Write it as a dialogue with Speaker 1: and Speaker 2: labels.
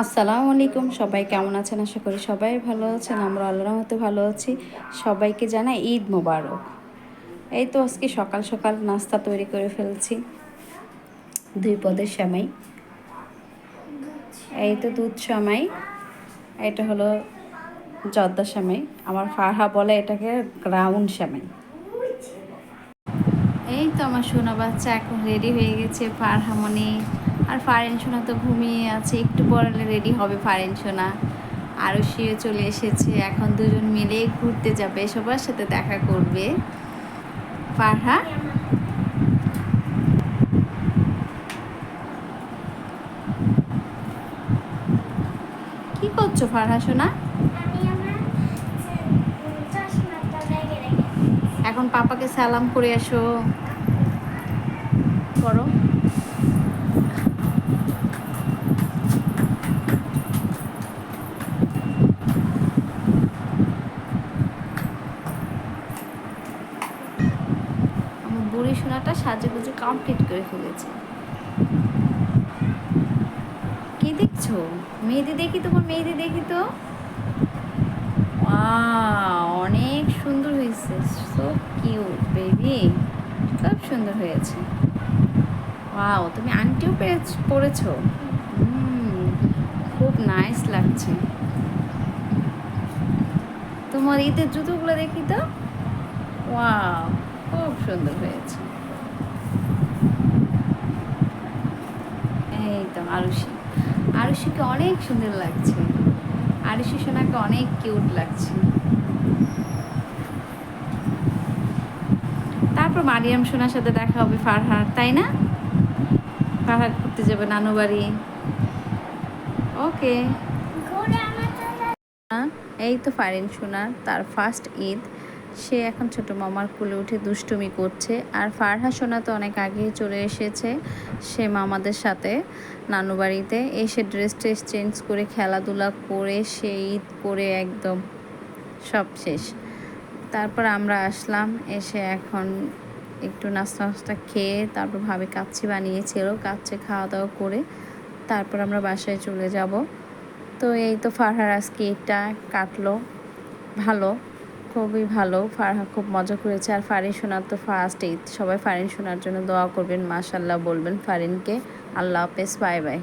Speaker 1: আসসালামু আলাইকুম। সবাই কেমন আছেন? আশা করি সবাই ভালো আছেন। আমরা আল্লাহর মতো ভালো আছি। সবাইকে জানাই ঈদ মোবারক। এই তো আজকে সকাল সকাল নাস্তা তৈরি করে ফেলছি। দুই পদের সেমাই। এই তো দুধ সেমাই। এটা হলো জর্দা সেমাই। আমার ফারহা বলে এটাকে গ্রাউন্ড সেমাই। এই তো আমার সোনা বাচ্চা এখন রেডি হয়ে গেছে ফারহামনি আর ফারেন সোনা তো ঘুমিয়ে আছে, একটু পরে রেডি হবে ফারেন সোনা। আরও শুয়ে চলে এসেছে, এখন দুজন মিলে ঘুরতে যাবে, সবার সাথে দেখা করবে। ফারহা? কি করছ ফারহা সোনা? এখন পাপাকে সালাম করে আসো। করো। বুড়ি সোনাটা সাজে গুজে কমপ্লিট করে ফেলেছে। কি দেখছ? মেহেদি দেখি তোমার মেহেদি দেখি তো। সো কিউট বেবি খুব সুন্দর হয়েছে। ওয়াও তুমি আংটিও পরেছো খুব নাইস লাগছে। তোমার ঈদের জুতোগুলো দেখি তো? ওয়াও খুব সুন্দর হয়েছে। এই তো আরুষি আরুষিকে অনেক সুন্দর লাগছে। আরুষি সোনাকে অনেক কিউট লাগছে। তারপর মারিয়াম সোনার সাথে দেখা হবে ফারহার, তাই না? ফারহার ঘুরতে যাবে নানু বাড়ি। ওকে। এই তো ফারিন সোনার তার ফার্স্ট ঈদ। সে এখন ছোট মামার কুলে উঠে দুষ্টুমি করছে। আর ফারহা সোনা তো অনেক আগেই চলে এসেছে, সে মামাদের সাথে নানু বাড়িতে। এসে ড্রেস ট্রেস চেঞ্জ করে, খেলাধুলা করে, সে ঈদ করে একদম সব শেষ। তারপর আমরা আসলাম, এসে এখন একটু নাস্তা নাস্তা খেয়ে তারপর ভাবে কাচ্ছি বানিয়েছিল কাচ্চি খাওয়া দাওয়া করে তারপর আমরা বাসায় চলে যাব। তো এই তো ফারহার আজকে এটা কাটলো, ভালো, খুবই ভালো। ফারহা খুব মজা করেছে। আর ফারিন শোনার তো ফার্স্ট এই। সবাই ফারিন শোনার জন্য দোয়া করবেন মাশাল্লাহ বলবেন ফারিনকে। আল্লাহ হাফেজ বাই বাই